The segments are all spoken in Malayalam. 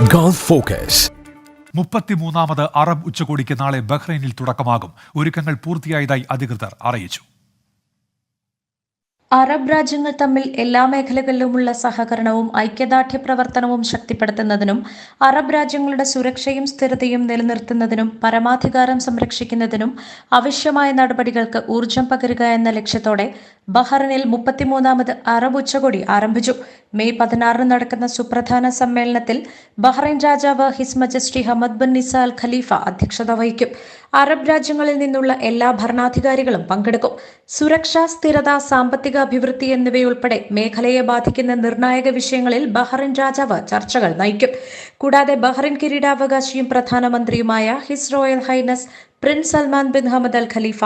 ഗൾഫ് ഫോക്കസ് മുപ്പത്തിമൂന്നാമത് അറബ് ഉച്ചകോടിക്ക് നാളെ ബഹ്റൈനിൽ തുടക്കമാകും. ഒരുക്കങ്ങൾ പൂർത്തിയായതായി അധികൃതർ അറിയിച്ചു. അറബ് രാജ്യങ്ങൾ തമ്മിൽ എല്ലാ മേഖലകളിലുമുള്ള സഹകരണവും ഐക്യദാർഢ്യ പ്രവർത്തനവും ശക്തിപ്പെടുത്തുന്നതിനും അറബ് രാജ്യങ്ങളുടെ സുരക്ഷയും സ്ഥിരതയും നിലനിർത്തുന്നതിനും പരമാധികാരം സംരക്ഷിക്കുന്നതിനും ആവശ്യമായ നടപടികൾക്ക് ഊർജം പകരുക എന്ന ലക്ഷ്യത്തോടെ ബഹ്റിനിൽ മുപ്പത്തിമൂന്നാമത് അറബ് ഉച്ചകോടി ആരംഭിച്ചു. മെയ് പതിനാറിന് നടക്കുന്ന സുപ്രധാന സമ്മേളനത്തിൽ ബഹ്റൈൻ രാജാവ് His Majesty Hamad bin Isa Al Khalifa അധ്യക്ഷത വഹിക്കും. അറബ് രാജ്യങ്ങളിൽ നിന്നുള്ള എല്ലാ ഭരണാധികാരികളും പങ്കെടുക്കും. സുരക്ഷ സ്ഥിരത സാമ്പത്തിക അഭിവൃദ്ധി എന്നിവയുൾപ്പെടെ മേഖലയെ ബാധിക്കുന്ന നിർണായക വിഷയങ്ങളിൽ ബഹ്റൈൻ രാജാവ് ചർച്ചകൾ നയിക്കും. കൂടാതെ ബഹ്റൈൻ കിരീടാവകാശിയും പ്രധാനമന്ത്രിയുമായ His Royal Highness Prince Salman bin Hamad Al Khalifa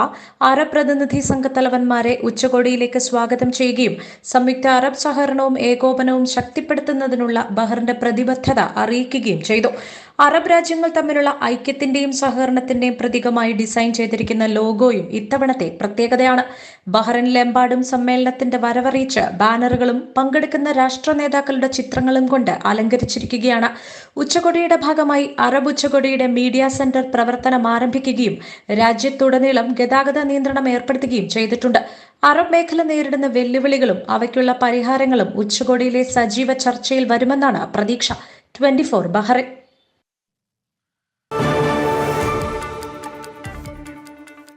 Arab പ്രതിനിധി സംഘത്തലവന്മാരെ ഉച്ചകോടിയിലേക്ക് സ്വാഗതം ചെയ്യുകയും സംയുക്ത അറബ് സഹകരണവും ഏകോപനവും ശക്തിപ്പെടുത്തുന്നതിനുള്ള ബഹറിന്റെ പ്രതിബദ്ധത അറിയിക്കുകയും ചെയ്തു. അറബ് രാജ്യങ്ങൾ തമ്മിലുള്ള ഐക്യത്തിന്റെയും സഹകരണത്തിന്റെയും പ്രതീകമായി ഡിസൈൻ ചെയ്തിരിക്കുന്ന ലോഗോയും ഇത്തവണത്തെ പ്രത്യേകതയാണ്. ബഹ്റിനിലെമ്പാടും സമ്മേളനത്തിന്റെ വരവറിയിച്ച് ബാനറുകളും പങ്കെടുക്കുന്ന രാഷ്ട്ര നേതാക്കളുടെ ചിത്രങ്ങളും കൊണ്ട് അലങ്കരിച്ചിരിക്കുകയാണ്. ഉച്ചകോടിയുടെ ഭാഗമായി അറബ് ഉച്ചകോടിയുടെ മീഡിയ സെന്റർ പ്രവർത്തനം ആരംഭിക്കുകയും രാജ്യത്തുടനീളം ഗതാഗത നിയന്ത്രണം ഏർപ്പെടുത്തുകയും ചെയ്തിട്ടുണ്ട്. അറബ് മേഖല നേരിടുന്ന വെല്ലുവിളികളും അവയ്ക്കുള്ള പരിഹാരങ്ങളും ഉച്ചകോടിയിലെ സജീവ ചർച്ചയിൽ വരുമെന്നാണ് പ്രതീക്ഷ. Twenty four Bahrain